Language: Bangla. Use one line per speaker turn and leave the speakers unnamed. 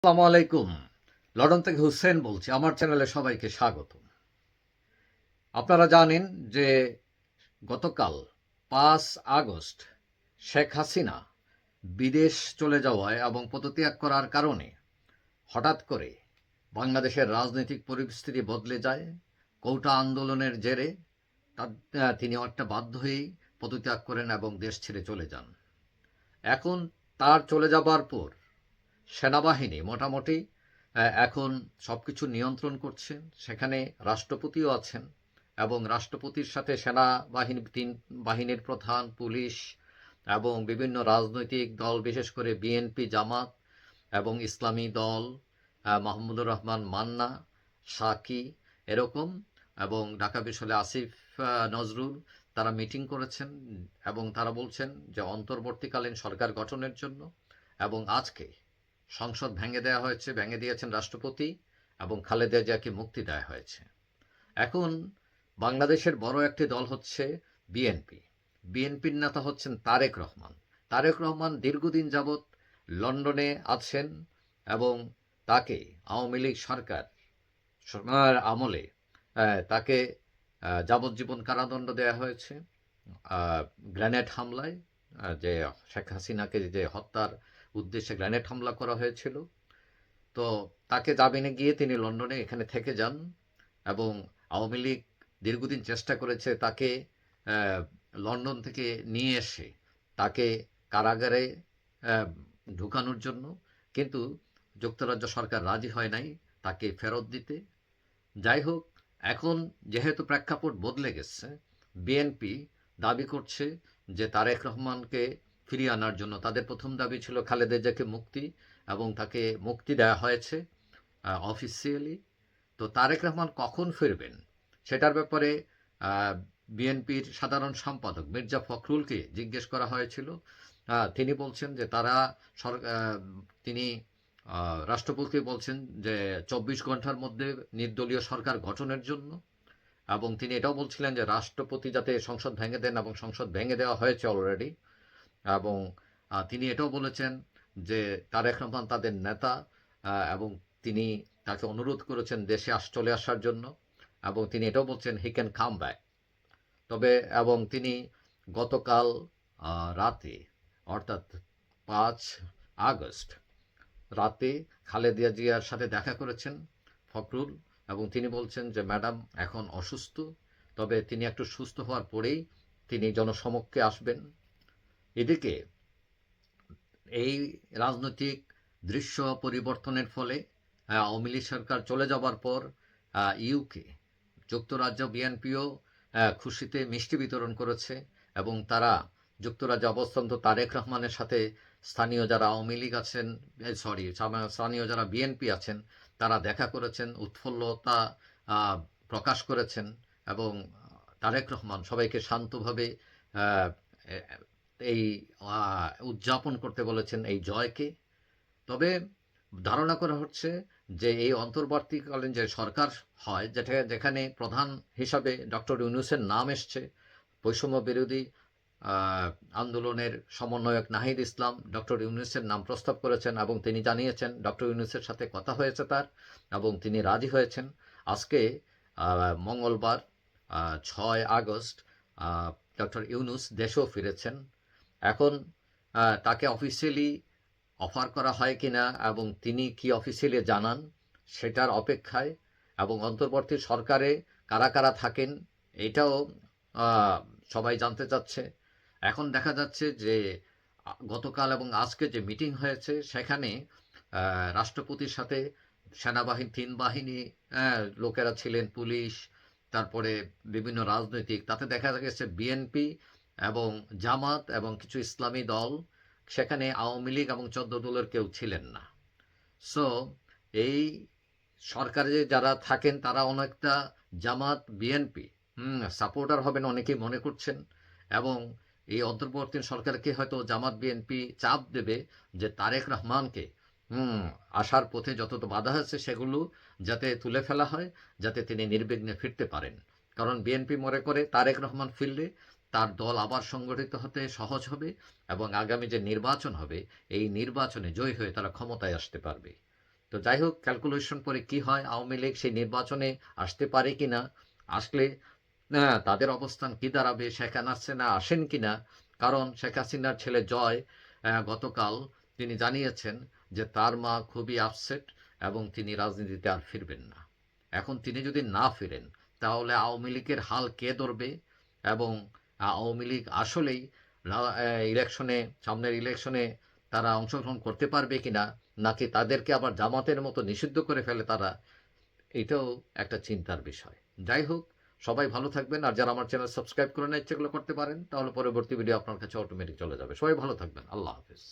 আসসালামু আলাইকুম। লন্ডন থেকে হুসেন বলছি। আমার চ্যানেলে সবাইকে স্বাগত আপনারা জানেন যে গতকাল পাঁচ আগস্ট শেখ হাসিনা বিদেশ চলে যাওয়ায় এবং পদত্যাগ করার কারণে হঠাৎ করে বাংলাদেশের রাজনৈতিক পরিস্থিতি বদলে যায়, কৌটা আন্দোলনের জেরে তিনি একটা বাধ্য হয়েই পদত্যাগ করেন এবং দেশ ছেড়ে চলে যান। এখন তার চলে যাবার পর সেনাবাহিনী মোটামুটি এখন সব কিছু নিয়ন্ত্রণ করছেন। সেখানে রাষ্ট্রপতিও আছেন এবং রাষ্ট্রপতির সাথে সেনাবাহিনী, তিন বাহিনীর প্রধান, পুলিশ এবং বিভিন্ন রাজনৈতিক দল, বিশেষ করে বিএনপি, জামাত এবং ইসলামী দল মাহমুদুর রহমান মান্না, সাকি এরকম এবং ঢাকা বিশ্ববিদ্যালয়ে আসিফ নজরুল তারা মিটিং করেছেন এবং তারা বলছেন যে অন্তর্বর্তীকালীন সরকার গঠনের জন্য এবং আজকে সংসদ ভেঙে দেওয়া হয়েছে, ভেঙে দিয়েছেন রাষ্ট্রপতি এবং খালেদা জিয়াকে মুক্তি দেওয়া হয়েছে। এখন বাংলাদেশের বড় একটি দল হচ্ছে বিএনপি। বিএনপির নেতা হচ্ছেন তারেক রহমান। তারেক রহমান দীর্ঘদিন যাবৎ লন্ডনে আছেন এবং তাকে আওয়ামী লীগ সরকার আমলে তাকে যাবজ্জীবন কারাদণ্ড দেওয়া হয়েছে। গ্রেনেড হামলায় যে শেখ হাসিনাকে যে হত্যার উদ্দেশ্যে গ্রেনেড হামলা করা হয়েছিল। তো তাকে জামিনে গিয়ে তিনি লন্ডনে এখানে থেকে যান এবং আওয়ামী লীগ দীর্ঘদিন চেষ্টা করেছে তাকে লন্ডন থেকে নিয়ে এসে তাকে কারাগারে ঢুকানোর জন্য। কিন্তু যুক্তরাজ্য সরকার রাজি হয় নাই তাকে ফেরত দিতে। যাই হোক, এখন যেহেতু প্রেক্ষাপট বদলে গেছে, বিএনপি দাবি করছে যে তারেক রহমানকে ফিরিয়ে আনার জন্য। তাদের প্রথম দাবি ছিল খালেদা জিয়াকে মুক্তি এবং তাকে মুক্তি দেওয়া হয়েছে অফিসিয়ালি তো তারেক রহমান কখন ফিরবেন সেটার ব্যাপারে বিএনপির সাধারণ সম্পাদক মির্জা ফখরুলকে জিজ্ঞেস করা হয়েছিল। তিনি বলছেন যে তারা তিনি রাষ্ট্রপতি বলছেন যে চব্বিশ ঘণ্টার মধ্যে নির্দলীয় সরকার গঠনের জন্য এবং তিনি এটাও বলছিলেন যে রাষ্ট্রপতি যাতে সংসদ ভেঙে দেন এবং সংসদ ভেঙে দেওয়া হয়েছে অলরেডি এবং তিনি এটাও বলেছেন যে তারেক রহমান তাদের নেতা এবং তিনি তাকে অনুরোধ করেছেন দেশে আস, চলে আসার জন্য, এবং তিনি এটাও বলছেন হি ক্যান কাম ব্যাক তবে, এবং তিনি গতকাল রাতে, অর্থাৎ পাঁচ আগস্ট রাতে খালেদা জিয়ার সাথে দেখা করেছেন ফখরুল, এবং তিনি বলছেন যে, ম্যাডাম, এখন অসুস্থ। তবে তিনি একটু সুস্থ হওয়ার পরেই তিনি জনসমক্ষে আসবেন। এদিকে এই রাজনৈতিক দৃশ্য পরিবর্তনের ফলে আওয়ামী সরকার চলে যাবার পর ইউকে যুক্তরাজ্য বিএনপিও খুশিতে মিষ্টি বিতরণ করেছে এবং তারা যুক্তরাজ্যে অবস্থান্ত তারেক রহমানের সাথে স্থানীয় যারা আওয়ামী লীগ আছেন সরি স্থানীয় যারা বিএনপি আছেন, তারা দেখা করেছেন, উৎফুল্লতা প্রকাশ করেছেন এবং তারেক রহমান সবাইকে শান্তভাবে এই উদযাপন করতে বলেছেন এই জয়কে। তবে ধারণা করা হচ্ছে যে এই অন্তর্বর্তীকালীন যে সরকার হয়, যেটা, যেখানে প্রধান হিসাবে ডক্টর ইউনুসের নাম এসছে, বৈষম্য বিরোধী আন্দোলনের সমন্বয়ক নাহিদ ইসলাম ডক্টর ইউনুসের নাম প্রস্তাব করেছেন এবং তিনি জানিয়েছেন, ডক্টর ইউনুসের সাথে কথা হয়েছে তার এবং তিনি রাজি হয়েছেন। আজকে মঙ্গলবার ছয় আগস্ট ডক্টর ইউনুস দেশেও ফিরেছেন। এখন তাকে অফিসিয়ালি অফার করা হয় কিনা এবং তিনি কি অফিসিয়ালি জানান সেটার অপেক্ষায় এবং অন্তর্বর্তী সরকারে কারা কারা থাকেন এটাও সবাই জানতে চাচ্ছে। এখন দেখা যাচ্ছে যে, গতকাল এবং আজকে যে মিটিং হয়েছে সেখানে রাষ্ট্রপতির সাথে সেনাবাহিনী, তিন বাহিনী লোকেরা ছিলেন, পুলিশ, তারপরে বিভিন্ন রাজনৈতিক, তাতে দেখা গেছে বিএনপি এবং জামাত এবং কিছু ইসলামী দল সেখানে আওয়ামী লীগ এবং চোদ্দ দলের কেউ ছিলেন না। সো এই সরকারে যারা থাকেন, তারা অনেকটা জামাত বিএনপি সাপোর্টার হবেন অনেকেই মনে করছেন। এবং এই অন্তর্বর্তী সরকারকে হয়তো জামাত বিএনপি চাপ দেবে যে তারেক রহমানকে, হুম, আসার পথে যত বাধা আছে সেগুলো যাতে তুলে ফেলা হয়, যাতে তিনি নির্বিঘ্নে ফিরতে পারেন। কারণ বিএনপি মনে করে তারেক রহমান ফিরলে তার দল আবার সংগঠিত হতে সহজ হবে এবং আগামী যে নির্বাচন হবে, এই নির্বাচনে জয়ী হয়ে তারা ক্ষমতায় আসতে পারবে। তো যাই হোক ক্যালকুলেশন পরে কি হয়, আওয়ামী লীগ সেই নির্বাচনে আসতে পারে কি না, আসলে, না, তাদের অবস্থান কি দাঁড়াবে, শেখ হাসিনা আসেন কি না? কারণ শেখ হাসিনার ছেলে জয় গতকাল তিনি জানিয়েছেন যে তার মা খুবই আপসেট এবং তিনি রাজনীতিতে আর ফিরবেন না। এখন তিনি যদি না ফিরেন, তাহলে আওয়ামী লীগের হাল কে ধরবে এবং আওয়ামী লীগ আসলেই ইলেকশনে, সামনের ইলেকশনে তারা অংশগ্রহণ করতে পারবে কি না নাকি তাদেরকে আবার জামাতের মতো নিষিদ্ধ করে ফেলে তারা, এটাও একটা চিন্তার বিষয়। যাই হোক, সবাই ভালো থাকবেন, আর যারা আমার চ্যানেল সাবস্ক্রাইব করে না, ইচ্ছেগুলো করতে পারেন, তাহলে পরবর্তী ভিডিও আপনার কাছে অটোমেটিক চলে যাবে। সবাই ভালো থাকবেন। আল্লাহ হাফিজ।